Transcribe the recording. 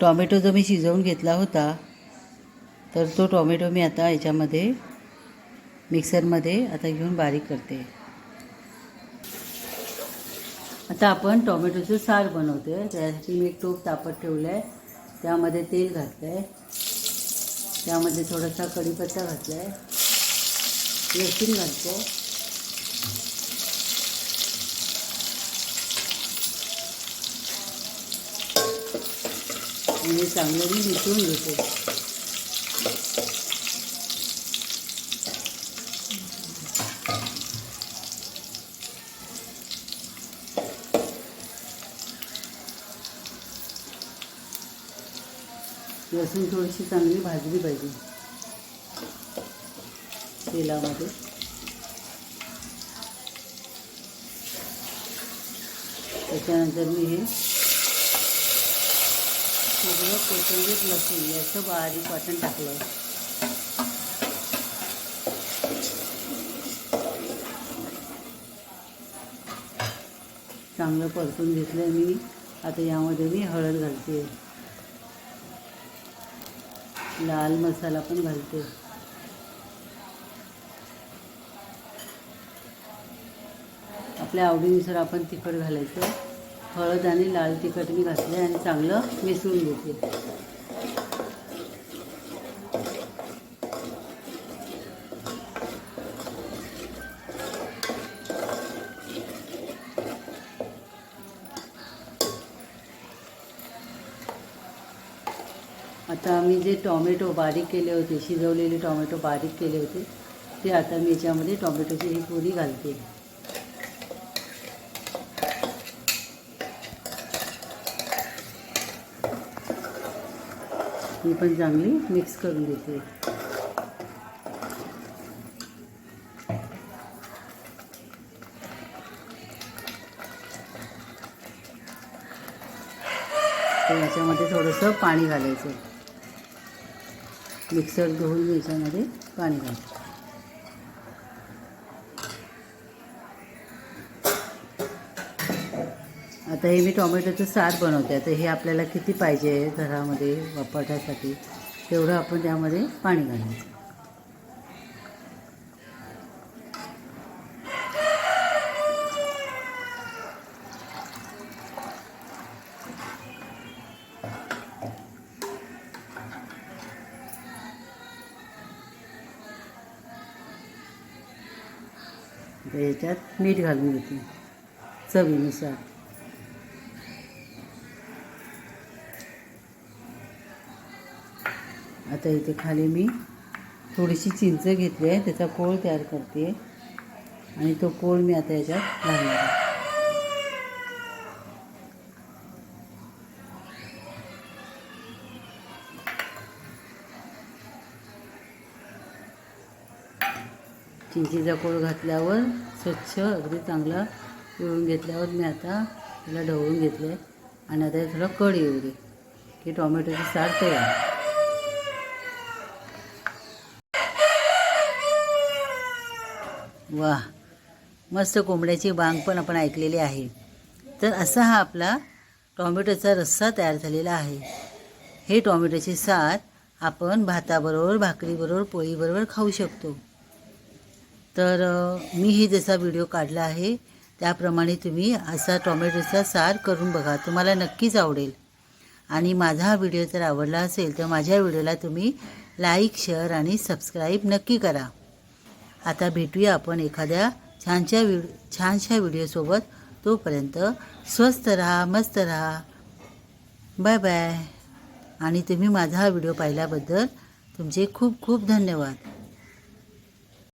Tomato जो मी शिजवून घेतला होता तर तो टॉमॅटो मी आता याच्यामध्ये मिक्सरमध्ये आता घेऊन बारीक करते. आता आपण टॉमॅटोचं सार बनवतो. आहे त्यासाठी मी एक टोप तापत ठेवलं आहे त्यामध्ये तेल घातलं आहे त्यामध्ये थोडासा कढीपत्ता घातला आहे लसूण घालतो. आणि हे चांगलं मी मिसळून घेते. लसूण थोडीशी चांगली भाजली पाहिजे. तेलामध्ये. त्याच्यानंतर मी हे सगळं कोथिंबीर लसूण याचं बारीक वाटण टाकलं. चांगलं परतून घेतलं मी. आता यामध्ये मी हळद घालते. लाल मसाला पण घालते. आपल्या आवडीनुसार आपण तिखट घालायचं. हळद आणि लाल तिखट मी घातले आणि चांगलं मिसळून घेते. आता मी जे टॉमॅटो बारीक केले होते शिजवलेले टॉमॅटो बारीक केले होते ते आता मी याच्यामध्ये टॉमॅटोची ही पुरी घालते. ही पण चांगली मिक्स करून देते. तर याच्यामध्ये थोडंसं पाणी घालायचं. मिक्सर धुवून याच्यामध्ये पाणी घालायचं. आता हे मी टोमॅटोचं सार बनवते. आता हे आपल्याला किती पाहिजे घरामध्ये वापरण्यासाठी तेवढं आपण त्यामध्ये पाणी घालायचं याच्यात मीठ घालून घेते चवीनुसार. आता इथे खाली मी थोडीशी चिंच घेतली आहे त्याचा कोळ तयार करते. आणि तो कोळ मी आता याच्यात घालणार आहे. चिंचेचा कोळ घातल्यावर स्वच्छ अगदी चांगला पिळून घेतल्यावर मी आता त्याला ढवळून घेतलं आहे आणि आता थोडं कड येऊ दे की टोमॅटोची सार तयार. वा मस्त कोंबड्याची बांग पण आपण ऐकलेली आहे. तर असा हा आपला टॉमॅटोचा रस्सा तयार झालेला आहे. हे टॉमॅटोचे सार आपण भाताबरोबर भाकरीबरोबर पोळीबरोबर खाऊ शकतो. तर मी हे जसा व्हिडिओ काढला आहे त्याप्रमाणे तुम्ही असा टॉमॅटोचा सार करून बघा. तुम्हाला नक्कीच आवडेल. आणि माझा हा व्हिडिओ जर आवडला असेल तर माझ्या व्हिडिओला तुम्ही लाईक शेअर आणि सबस्क्राईब नक्की करा. आता भेटूया आपण एखाद्या छानशा व्हिड छानशा व्हिडिओसोबत. तोपर्यंत स्वस्त राहा मस्त राहा. Bye bye. आणि तुम्ही माझा हा व्हिडिओ पाहिल्याबद्दल तुमचे खूप खूप धन्यवाद.